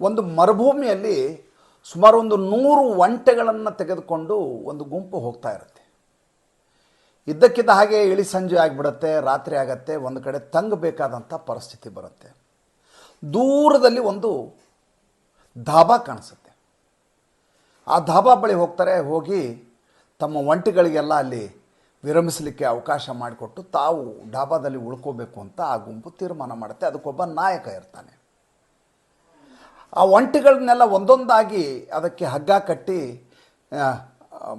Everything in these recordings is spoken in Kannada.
ಒಂದು ಮರುಭೂಮಿಯಲ್ಲಿ ಸುಮಾರು ಒಂದು ನೂರು ಒಂಟೆಗಳನ್ನು ತೆಗೆದುಕೊಂಡು ಒಂದು ಗುಂಪು ಹೋಗ್ತಾ ಇರುತ್ತೆ. ಇದ್ದಕ್ಕಿದ್ದ ಹಾಗೆ ಇಳಿ ಸಂಜೆ ಆಗಿಬಿಡತ್ತೆ, ರಾತ್ರಿ ಆಗತ್ತೆ, ಒಂದು ಕಡೆ ತಂಗಬೇಕಾದಂಥ ಪರಿಸ್ಥಿತಿ ಬರುತ್ತೆ. ದೂರದಲ್ಲಿ ಒಂದು ಧಾಬಾ ಕಾಣಿಸುತ್ತೆ. ಆ ಧಾಬಾ ಬಳಿ ಹೋಗ್ತಾರೆ, ಹೋಗಿ ತಮ್ಮ ಒಂಟೆಗಳಿಗೆಲ್ಲ ಅಲ್ಲಿ ವಿರಮಿಸಲಿಕ್ಕೆ ಅವಕಾಶ ಮಾಡಿಕೊಟ್ಟು ತಾವು ಡಾಬಾದಲ್ಲಿ ಉಳ್ಕೋಬೇಕು ಅಂತ ಆ ಗುಂಪು ತೀರ್ಮಾನ ಮಾಡುತ್ತೆ. ಅದಕ್ಕೊಬ್ಬ ನಾಯಕ ಇರ್ತಾನೆ. ಆ ಒಂಟಿಗಳನ್ನೆಲ್ಲ ಒಂದೊಂದಾಗಿ ಅದಕ್ಕೆ ಹಗ್ಗ ಕಟ್ಟಿ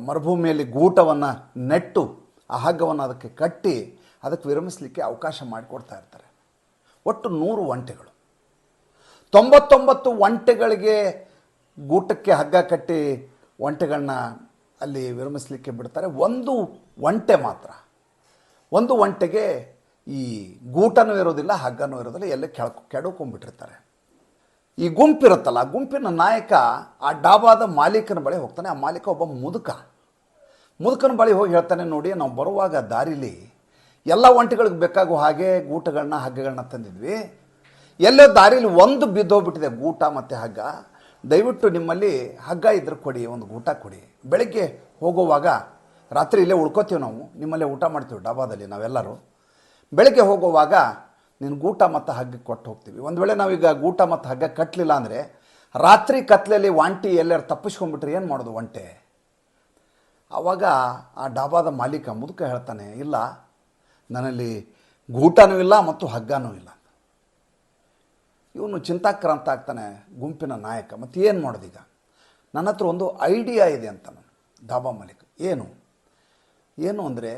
ಮರುಭೂಮಿಯಲ್ಲಿ ಗೂಟವನ್ನು ನೆಟ್ಟು ಆ ಹಗ್ಗವನ್ನು ಅದಕ್ಕೆ ಕಟ್ಟಿ ಅದಕ್ಕೆ ವಿರಮಿಸಲಿಕ್ಕೆ ಅವಕಾಶ ಮಾಡಿಕೊಡ್ತಾ ಇರ್ತಾರೆ. ಒಟ್ಟು ನೂರು ಒಂಟೆಗಳು. ತೊಂಬತ್ತೊಂಬತ್ತು ಒಂಟೆಗಳಿಗೆ ಗೂಟಕ್ಕೆ ಹಗ್ಗ ಕಟ್ಟಿ ಒಂಟೆಗಳನ್ನ ಅಲ್ಲಿ ವಿರಮಿಸಲಿಕ್ಕೆ ಬಿಡ್ತಾರೆ. ಒಂದು ಒಂಟೆ ಮಾತ್ರ. ಒಂದು ಒಂಟೆಗೆ ಈ ಗೂಟನೂ ಇರೋದಿಲ್ಲ, ಹಗ್ಗನೂ ಇರೋದಿಲ್ಲ, ಎಲ್ಲ ಕೆಳ ಕೆಡಕೊಂಡ್ಬಿಟ್ಟಿರ್ತಾರೆ. ಈ ಗುಂಪಿರುತ್ತಲ್ಲ ಗುಂಪಿನ ನಾಯಕ ಆ ಡಾಬಾದ ಮಾಲೀಕನ ಬಳಿ ಹೋಗ್ತಾನೆ. ಆ ಮಾಲೀಕ ಒಬ್ಬ ಮುದುಕ. ಮುದುಕನ ಬಳಿ ಹೋಗಿ ಹೇಳ್ತಾನೆ, ನೋಡಿ, ನಾವು ಬರುವಾಗ ದಾರಿಲಿ ಎಲ್ಲ ಒಂಟಿಗಳಿಗೆ ಬೇಕಾಗುವ ಹಾಗೆ ಗೂಟಗಳನ್ನ ಹಗ್ಗಗಳನ್ನ ತಂದಿದ್ವಿ. ಎಲ್ಲೋ ದಾರಿಲಿ ಒಂದು ಬಿದ್ದೋಗ್ಬಿಟ್ಟಿದೆ ಗೂಟ ಮತ್ತು ಹಗ್ಗ. ದಯವಿಟ್ಟು ನಿಮ್ಮಲ್ಲಿ ಹಗ್ಗ ಇದ್ರೆ ಕೊಡಿ, ಒಂದು ಊಟ ಕೊಡಿ. ಬೆಳಗ್ಗೆ ಹೋಗುವಾಗ ರಾತ್ರಿ ಇಲ್ಲೇ ಉಳ್ಕೋತೀವಿ ನಾವು. ನಿಮ್ಮಲ್ಲೇ ಊಟ ಮಾಡ್ತೀವಿ ಡಾಬಾದಲ್ಲಿ ನಾವೆಲ್ಲರೂ. ಬೆಳಗ್ಗೆ ಹೋಗುವಾಗ ನಿನ್ನ ಗೂಟ ಮತ್ತು ಹಗ್ಗ ಕೊಟ್ಟು ಹೋಗ್ತೀವಿ. ಒಂದು ವೇಳೆ ನಾವೀಗ ಗೂಟ ಮತ್ತು ಹಗ್ಗ ಕಟ್ಟಲಿಲ್ಲ ಅಂದರೆ ರಾತ್ರಿ ಕತ್ಲೆಯಲ್ಲಿ ವಾಂಟಿ ಎಲ್ಲರೂ ತಪ್ಪಿಸ್ಕೊಂಡ್ಬಿಟ್ರೆ ಏನು ಮಾಡೋದು ಒಂಟೆ? ಆವಾಗ ಆ ಡಾಬಾದ ಮಾಲೀಕ ಮುದುಕ ಹೇಳ್ತಾನೆ, ಇಲ್ಲ, ನನ್ನಲ್ಲಿ ಗೂಟನೂ ಇಲ್ಲ ಮತ್ತು ಹಗ್ಗನೂ ಇಲ್ಲ. ಇವನು ಚಿಂತಾಕ್ರಾಂತ ಆಗ್ತಾನೆ, ಗುಂಪಿನ ನಾಯಕ. ಮತ್ತು ಏನು ಮಾಡೋದೀಗ? ನನ್ನ ಹತ್ರ ಒಂದು ಐಡಿಯಾ ಇದೆ ಅಂತ ನಾನು, ಡಾಬಾ ಮಾಲೀಕ. ಏನು? ಏನು ಅಂದರೆ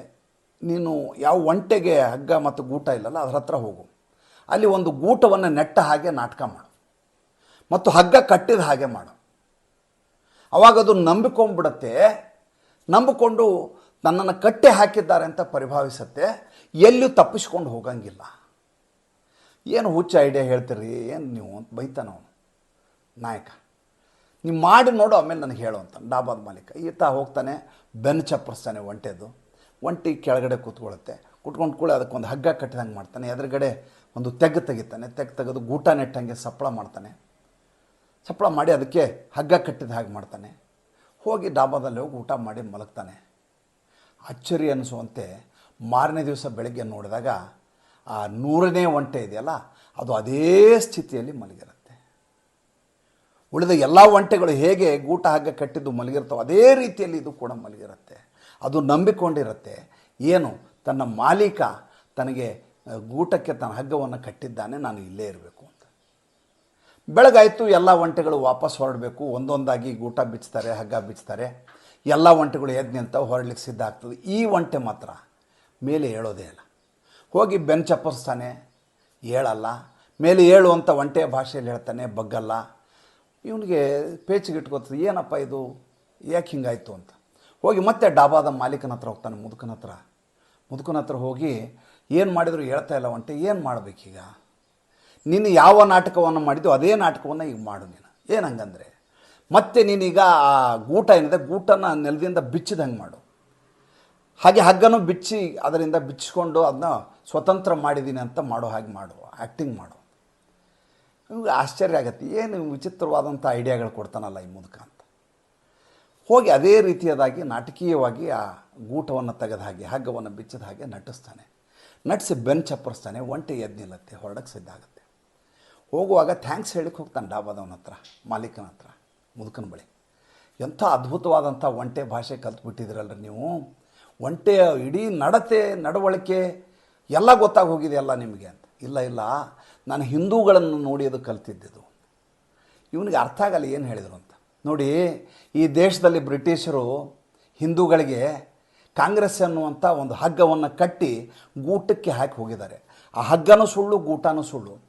ನೀನು ಯಾವ ಒಂಟೆಗೆ ಹಗ್ಗ ಮತ್ತು ಗೂಟ ಇಲ್ಲಲ್ಲ, ಅದ್ರ ಹತ್ರ ಹೋಗು. ಅಲ್ಲಿ ಒಂದು ಗೂಟವನ್ನು ನೆಟ್ಟ ಹಾಗೆ ನಾಟಕ ಮಾಡು. ಮತ್ತು ಹಗ್ಗ ಕಟ್ಟಿದ ಹಾಗೆ ಮಾಡು. ಅವಾಗ ಅದು ನಂಬಿಕೊಂಡ್ಬಿಡತ್ತೆ. ನಂಬಿಕೊಂಡು ನನ್ನನ್ನು ಕಟ್ಟೆ ಹಾಕಿದ್ದಾರೆ ಅಂತ ಪರಿಭಾವಿಸತ್ತೆ. ಎಲ್ಲೂ ತಪ್ಪಿಸ್ಕೊಂಡು ಹೋಗಂಗಿಲ್ಲ. ಏನು ಹುಚ್ಚ ಐಡಿಯಾ ಹೇಳ್ತೀರಿ? ಏನು ನೀವು ಅಂತ ಬೈತಾನ ಅವನು. ನಾಯಕ. ನೀವು ಮಾಡಿ ನೋಡು, ಆಮೇಲೆ ನನಗೆ ಹೇಳು ಅಂತ. ಡಾಬಾದ ಮಾಲೀಕ. ಈತ ಹೋಗ್ತಾನೆ, ಬೆನ್ನು ಚಪ್ಪರಿಸ್ತಾನೆ ಒಂಟೆದು. ಒಂಟಿ ಕೆಳಗಡೆ ಕೂತ್ಕೊಳ್ಳುತ್ತೆ. ಕುಟ್ಕೊಂಡು ಕೂಡ ಅದಕ್ಕೊಂದು ಹಗ್ಗ ಕಟ್ಟಿದಂಗೆ ಮಾಡ್ತಾನೆ. ಎದುರುಗಡೆ ಒಂದು ತೆಗ್ ತೆಗಿತಾನೆ. ತೆಗ್ ತೆಗೆದು ಗೂಟ ನೆಟ್ಟಂಗೆ ಸಪ್ಪಳ ಮಾಡ್ತಾನೆ. ಸಪ್ಪಳ ಮಾಡಿ ಅದಕ್ಕೆ ಹಗ್ಗ ಕಟ್ಟಿದ ಹಾಗೆ ಮಾಡ್ತಾನೆ. ಹೋಗಿ ಡಾಬಾದಲ್ಲಿ ಹೋಗಿ ಊಟ ಮಾಡಿ ಮಲಗ್ತಾನೆ. ಅಚ್ಚರಿ ಅನ್ನಿಸುವಂತೆ ಮಾರನೇ ದಿವಸ ಬೆಳಗ್ಗೆ ನೋಡಿದಾಗ ಆ ನೂರನೇ ಒಂಟೆ ಇದೆಯಲ್ಲ, ಅದು ಅದೇ ಸ್ಥಿತಿಯಲ್ಲಿ ಮಲಗಿರುತ್ತೆ. ಉಳಿದ ಎಲ್ಲ ಒಂಟೆಗಳು ಹೇಗೆ ಗೂಟ ಹಗ್ಗ ಕಟ್ಟಿದ್ದು ಮಲಗಿರ್ತವೆ ಅದೇ ರೀತಿಯಲ್ಲಿ ಇದು ಕೂಡ ಮಲಗಿರುತ್ತೆ. ಅದು ನಂಬಿಕೊಂಡಿರುತ್ತೆ. ಏನು? ತನ್ನ ಮಾಲೀಕ ತನಗೆ ಗೂಟಕ್ಕೆ ತನ್ನ ಹಗ್ಗವನ್ನು ಕಟ್ಟಿದ್ದಾನೆ, ನಾನು ಇಲ್ಲೇ ಇರಬೇಕು ಅಂತ. ಬೆಳಗಾಯಿತು ಎಲ್ಲ ಒಂಟೆಗಳು ವಾಪಸ್ ಹೊರಡಬೇಕು. ಒಂದೊಂದಾಗಿ ಗೂಟ ಬಿಚ್ತಾರೆ, ಹಗ್ಗ ಬಿಚ್ತಾರೆ. ಎಲ್ಲ ಒಂಟೆಗಳು ಎದ್ದು ನಿಂತವು ಹೊರಡ್ಲಿಕ್ಕೆ ಸಿದ್ಧ ಆಗ್ತದೆ. ಈ ಒಂಟೆ ಮಾತ್ರ ಮೇಲೆ ಹೇಳೋದೇ ಇಲ್ಲ. ಹೋಗಿ ಬೆನ್ ಚಪ್ಪರಿಸ್ತಾನೆ. ಹೇಳಲ್ಲ. ಮೇಲೆ ಹೇಳು ಅಂತ ಒಂಟೆಯ ಭಾಷೆಯಲ್ಲಿ ಹೇಳ್ತಾನೆ, ಬಗ್ಗಲ್ಲ. ಇವನಿಗೆ ಪೇಚಿಗಿಟ್ಕೋತದೆ ಏನಪ್ಪ ಇದು? ಯಾಕೆ ಹಿಂಗಾಯಿತು ಅಂತ. ಹೋಗಿ ಮತ್ತೆ ಡಾಬಾದ ಮಾಲೀಕನ ಹತ್ರ ಹೋಗ್ತಾನೆ, ಮುದುಕನ ಹತ್ರ. ಮುದುಕನ ಹತ್ರ ಹೋಗಿ ಏನು ಮಾಡಿದ್ರು ಹೇಳ್ತಾ ಇಲ್ಲ ಒಂಟೆ, ಏನು ಮಾಡಬೇಕೀಗ? ನೀನು ಯಾವ ನಾಟಕವನ್ನು ಮಾಡಿದ್ದು ಅದೇ ನಾಟಕವನ್ನು ಈಗ ಮಾಡು ನೀನು. ಏನು ಹಂಗಂದ್ರೆ? ಮತ್ತೆ ನೀನೀಗ ಆ ಗೂಟ ಏನಿದೆ ಗೂಟನ ನೆಲದಿಂದ ಬಿಚ್ಚಿದಂಗೆ ಮಾಡು. ಹಾಗೆ ಹಗ್ಗನೂ ಬಿಚ್ಚಿ ಅದರಿಂದ ಬಿಚ್ಚಿಕೊಂಡು ಅದನ್ನ ಸ್ವತಂತ್ರ ಮಾಡಿದ್ದೀನಿ ಅಂತ ಮಾಡೋ ಹಾಗೆ ಮಾಡು ಆ್ಯಕ್ಟಿಂಗ್ ಮಾಡು. ಆಶ್ಚರ್ಯ ಆಗತ್ತೆ. ಏನು ವಿಚಿತ್ರವಾದಂಥ ಐಡಿಯಾಗಳು ಕೊಡ್ತಾನಲ್ಲ ಈ ಮುದುಕ ಹೋಗಿ ಅದೇ ರೀತಿಯದಾಗಿ ನಾಟಕೀಯವಾಗಿ ಆ ಗೂಟವನ್ನು ತೆಗೆದ ಹಾಗೆ, ಹಗ್ಗವನ್ನು ಬಿಚ್ಚಿದ ಹಾಗೆ ನಟಿಸ್ತಾನೆ. ನಟಿಸಿ ಬೆನ್ ಚಪ್ಪರಿಸ್ತಾನೆ ಒಂಟೆ ಎದ್ದು ನಿಲ್ಲತ್ತೆ, ಹೊರಡಕ್ಕೆ ಸಿದ್ಧ ಆಗುತ್ತೆ. ಹೋಗುವಾಗ ಥ್ಯಾಂಕ್ಸ್ ಹೇಳಿಕ್ಕೆ ಹೋಗ್ತಾನೆ ಡಾಬಾದವನ ಹತ್ರ, ಮಾಲೀಕನ ಹತ್ರ, ಮುದುಕನ ಬಳಿ. ಎಂಥ ಅದ್ಭುತವಾದಂಥ ಒಂಟೆ ಭಾಷೆ ಕಲ್ತುಬಿಟ್ಟಿದ್ರಲ್ಲ ನೀವು. ಒಂಟೆಯ ಇಡೀ ನಡತೆ, ನಡವಳಿಕೆ ಎಲ್ಲ ಗೊತ್ತಾಗಿ ಹೋಗಿದೆಯಲ್ಲ ನಿಮಗೆ ಅಂತ. ಇಲ್ಲ ಇಲ್ಲ, ನಾನು ಹಿಂದೂಗಳನ್ನು ನೋಡಿ ಅದು ಕಲ್ತಿದ್ದಿದ್ದು. ಇವನಿಗೆ ಅರ್ಥ ಆಗಲ್ಲ, ಏನು ಹೇಳಿದರು ಅಂತ. ನೋಡಿ, ಈ ದೇಶದಲ್ಲಿ ಬ್ರಿಟಿಷರು ಹಿಂದೂಗಳಿಗೆ ಕಾಂಗ್ರೆಸ್ ಅನ್ನುವಂಥ ಒಂದು ಹಗ್ಗವನ್ನು ಕಟ್ಟಿ ಗೂಟಕ್ಕೆ ಹಾಕಿ ಹೋಗಿದ್ದಾರೆ. ಆ ಹಗ್ಗನೂ ಸುಳ್ಳು, ಗೂಟನೂ ಸುಳ್ಳು.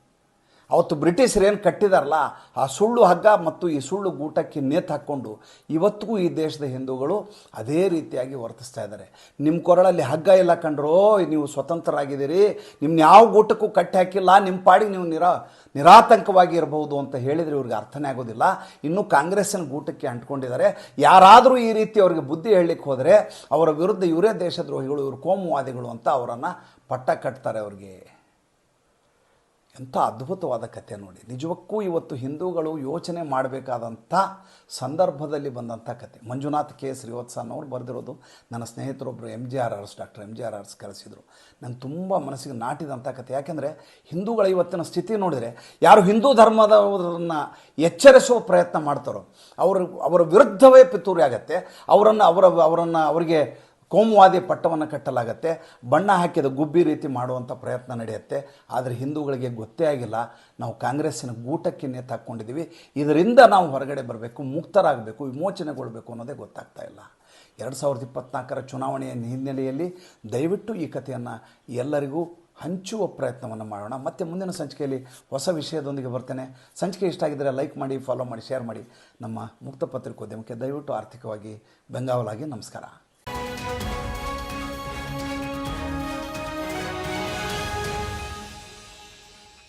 ಅವತ್ತು ಬ್ರಿಟಿಷರು ಏನು ಕಟ್ಟಿದಾರಲ್ಲ, ಆ ಸುಳ್ಳು ಹಗ್ಗ ಮತ್ತು ಈ ಸುಳ್ಳು ಗೂಟಕ್ಕೆ ನೇತು ಹಾಕ್ಕೊಂಡು ಇವತ್ತಿಗೂ ಈ ದೇಶದ ಹಿಂದೂಗಳು ಅದೇ ರೀತಿಯಾಗಿ ವರ್ತಿಸ್ತಾ ಇದ್ದಾರೆ. ನಿಮ್ಮ ಕೊರಳಲ್ಲಿ ಹಗ್ಗ ಇಲ್ಲ ಕಂಡ್ರೋ ನೀವು ಸ್ವತಂತ್ರರಾಗಿದ್ದೀರಿ ನಿಮ್ಮನ್ನ ಯಾವ ಗೂಟಕ್ಕೂ ಕಟ್ಟಿ ಹಾಕಿಲ್ಲ ನಿಮ್ಮ ಪಾಡಿಗೆ ನೀವು ನಿರಾ, ನಿರಾತಂಕವಾಗಿ ಇರಬಹುದು ಅಂತ ಹೇಳಿದರೆ ಇವ್ರಿಗೆ ಅರ್ಥನೇ ಆಗೋದಿಲ್ಲ. ಇನ್ನೂ ಕಾಂಗ್ರೆಸ್ಸಿನ ಗೂಟಕ್ಕೆ ಅಂಟ್ಕೊಂಡಿದ್ದಾರೆ. ಯಾರಾದರೂ ಈ ರೀತಿ ಅವರಿಗೆ ಬುದ್ಧಿ ಹೇಳಲಿಕ್ಕೆ ಹೋದರೆ, ಅವರ ವಿರುದ್ಧ ಇವರೇ ದೇಶದ್ರೋಹಿಗಳು, ಇವರು ಕೋಮುವಾದಿಗಳು ಅಂತ ಅವರನ್ನು ಪಟ್ಟ ಕಟ್ತಾರೆ ಅವ್ರಿಗೆ. ಎಂಥ ಅದ್ಭುತವಾದ ಕಥೆ ನೋಡಿ. ನಿಜಕ್ಕೂ ಇವತ್ತು ಹಿಂದೂಗಳು ಯೋಚನೆ ಮಾಡಬೇಕಾದಂಥ ಸಂದರ್ಭದಲ್ಲಿ ಬಂದಂಥ ಕತೆ ಮಂಜುನಾಥ್ ಕೆ ಶ್ರೀವತ್ಸನ್ನವ್ರು ಬರೆದಿರೋದು ನನ್ನ ಸ್ನೇಹಿತರೊಬ್ಬರು M G R hours doctor M G R hours ಕಳಿಸಿದರು. ನಂಗೆ ತುಂಬ ಮನಸ್ಸಿಗೆ ನಾಟಿದಂಥ ಕತೆ ಯಾಕೆಂದರೆ ಹಿಂದೂಗಳ ಇವತ್ತಿನ ಸ್ಥಿತಿ ನೋಡಿದರೆ ಯಾರು ಹಿಂದೂ ಧರ್ಮದವರನ್ನು ಎಚ್ಚರಿಸುವ ಪ್ರಯತ್ನ ಮಾಡ್ತಾರೋ, ಅವರು, ಅವರ ವಿರುದ್ಧವೇ ಪಿತೂರಿ ಆಗತ್ತೆ. ಅವರನ್ನು, ಅವರ, ಅವರನ್ನು, ಅವರಿಗೆ ಕೋಮುವಾದಿ ಪಟ್ಟವನ್ನು ಕಟ್ಟಲಾಗತ್ತೆ, ಬಣ್ಣ ಹಾಕಿದ ಗುಬ್ಬಿ ರೀತಿ ಮಾಡುವಂಥ ಪ್ರಯತ್ನ ನಡೆಯುತ್ತೆ. ಆದರೆ ಹಿಂದೂಗಳಿಗೆ ಗೊತ್ತೇ ಆಗಿಲ್ಲ, ನಾವು ಕಾಂಗ್ರೆಸ್ಸಿನ ಗೂಟಕ್ಕೆ ನೇತಾಕೊಂಡಿದ್ದೀವಿ ಇದರಿಂದ ನಾವು ಹೊರಗಡೆ ಬರಬೇಕು, ಮುಕ್ತರಾಗಬೇಕು, ವಿಮೋಚನೆಗೊಳ್ಬೇಕು ಅನ್ನೋದೇ ಗೊತ್ತಾಗ್ತಾ ಇಲ್ಲ. ಎರಡು ಸಾವಿರದ ಇಪ್ಪತ್ನಾಲ್ಕರ ಚುನಾವಣೆಯ ಹಿನ್ನೆಲೆಯಲ್ಲಿ ದಯವಿಟ್ಟು ಈ ಕಥೆಯನ್ನು ಎಲ್ಲರಿಗೂ ಹಂಚುವ ಪ್ರಯತ್ನವನ್ನು ಮಾಡೋಣ. ಮತ್ತೆ ಮುಂದಿನ ಸಂಚಿಕೆಯಲ್ಲಿ ಹೊಸ ವಿಷಯದೊಂದಿಗೆ ಬರ್ತೇನೆ. ಸಂಚಿಕೆ ಇಷ್ಟ ಆಗಿದ್ದರೆ ಲೈಕ್ ಮಾಡಿ ಫಾಲೋ ಮಾಡಿ ಶೇರ್ ಮಾಡಿ. ನಮ್ಮ ಮುಕ್ತ ಪತ್ರಿಕೋದ್ಯಮಕ್ಕೆ ದಯವಿಟ್ಟು ಆರ್ಥಿಕವಾಗಿ ಬೆಂಗಾವಲಾಗಿ ನಮಸ್ಕಾರ.